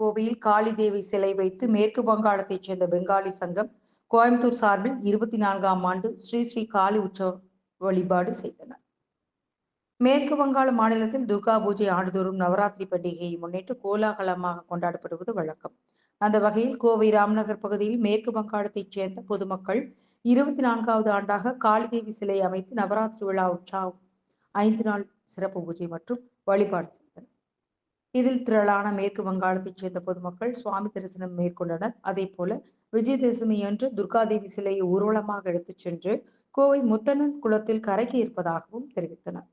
கோவையில் காளி தேவி சிலை வைத்து மேற்கு வங்காளத்தைச் சேர்ந்த பெங்காலி சங்கம் கோயம்புத்தூர் சார்பில் இருபத்தி நான்காம் ஆண்டு ஸ்ரீ ஸ்ரீ காளி உற்சவ வழிபாடு செய்தனர். மேற்கு வங்காள மாநிலத்தில் துர்கா பூஜை ஆண்டுதோறும் நவராத்திரி பண்டிகையை முன்னிட்டு கோலாகலமாக கொண்டாடப்படுவது வழக்கம். அந்த வகையில் கோவை ராம்நகர் பகுதியில் மேற்கு வங்காளத்தைச் சேர்ந்த பொதுமக்கள் இருபத்தி நான்காவது ஆண்டாக காளிதேவி சிலை அமைத்து நவராத்திரி விழா உற்சாகம் ஐந்து நாள் சிறப்பு பூஜை மற்றும் வழிபாடு செய்தனர். இதில் திரளான மேற்கு வங்காளத்தைச் சேர்ந்த பொதுமக்கள் சுவாமி தரிசனம் மேற்கொண்டனர். அதே போல விஜயதசமி அன்று துர்காதேவி சிலையை ஊர்வலமாக எடுத்துச் சென்று கோவை முத்தனன் குளத்தில் கரைக்கு இருப்பதாகவும் தெரிவித்தனர்.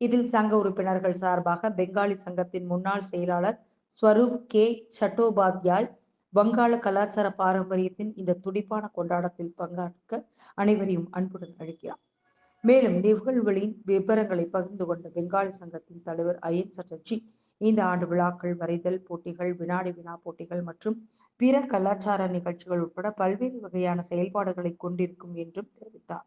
இதில் சங்க உறுப்பினர்கள் சார்பாக பெங்காலி சங்கத்தின் முன்னாள் செயலாளர் ஸ்வரூப் கே. சட்டோபாத்யாய் வங்காள கலாச்சார பாரம்பரியத்தின் இந்த துடிப்பான கொண்டாட்டத்தில் பங்காற்க அனைவரையும் அன்புடன் அழைக்கிறார் மேலும் நிகழ்வுகளின் விவரங்களை பகிர்ந்து கொண்ட பெங்காலி சங்கத்தின் தலைவர் அயன் சட்டர்ஜி இந்த ஆண்டு விழாக்கள் வரைதல் போட்டிகள் வினாடி வினா போட்டிகள் மற்றும் பிற கலாச்சார நிகழ்ச்சிகள் உட்பட பல்வேறு வகையான செயல்பாடுகளை கொண்டிருக்கும் என்றும் தெரிவித்தார்.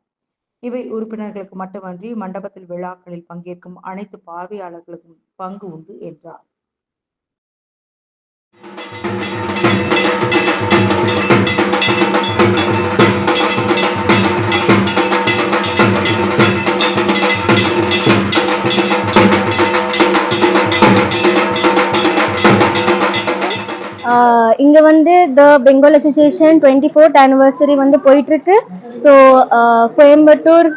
இவை உறுப்பினர்களுக்கு மட்டுமன்றி மண்டபத்தில் விழாக்களில் பங்கேற்கும் அனைத்து பார்வையாளர்களுக்கும் பங்கு உண்டு என்றார். இங்க வந்து the Bengal association twenty fourth anniversary வந்து போயிட்டு இருக்கு ஸோ கோயம்புத்தூர்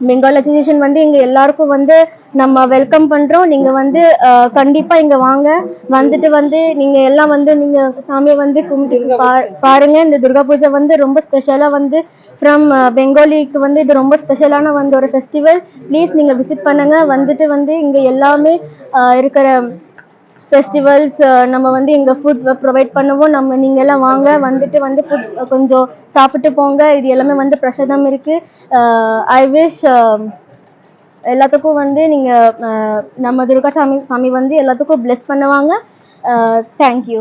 பெங்கால் அசோசியேஷன் வந்து இங்க எல்லாருக்கும் வந்து நம்ம வெல்கம் பண்றோம். நீங்க வந்து கண்டிப்பாக கண்டிப்பா இங்க வாங்க. வந்துட்டு வந்து நீங்க எல்லாம் வந்து நீங்க சாமியை வந்து கும்பிட்டு பா- பாருங்க. இந்த துர்கா பூஜை வந்து ரொம்ப ஸ்பெஷலா வந்து ஃப்ரம் பெங்காலிக்கு வந்து இது ரொம்ப ஸ்பெஷலான வந்து ஒரு ஃபெஸ்டிவல் ப்ளீஸ் நீங்க விசிட் பண்ணுங்க. வந்துட்டு வந்து இங்க எல்லாமே இருக்கிற ஃபெஸ்டிவல்ஸ் நம்ம வந்து எங்கள் ஃபுட் ப்ரொவைட் பண்ணுவோம். நம்ம நீங்கள் எல்லாம் வாங்க வந்துட்டு வந்து ஃபுட் கொஞ்சம் சாப்பிட்டு போங்க. இது எல்லாமே வந்து பிரசாதம் இருக்குது ஐ விஷ் எல்லாத்துக்கும் வந்து நீங்கள் நம்ம துர்கா சாமி சாமி வந்து எல்லாத்துக்கும் பிளெஸ் பண்ணுவாங்க. தேங்க்யூ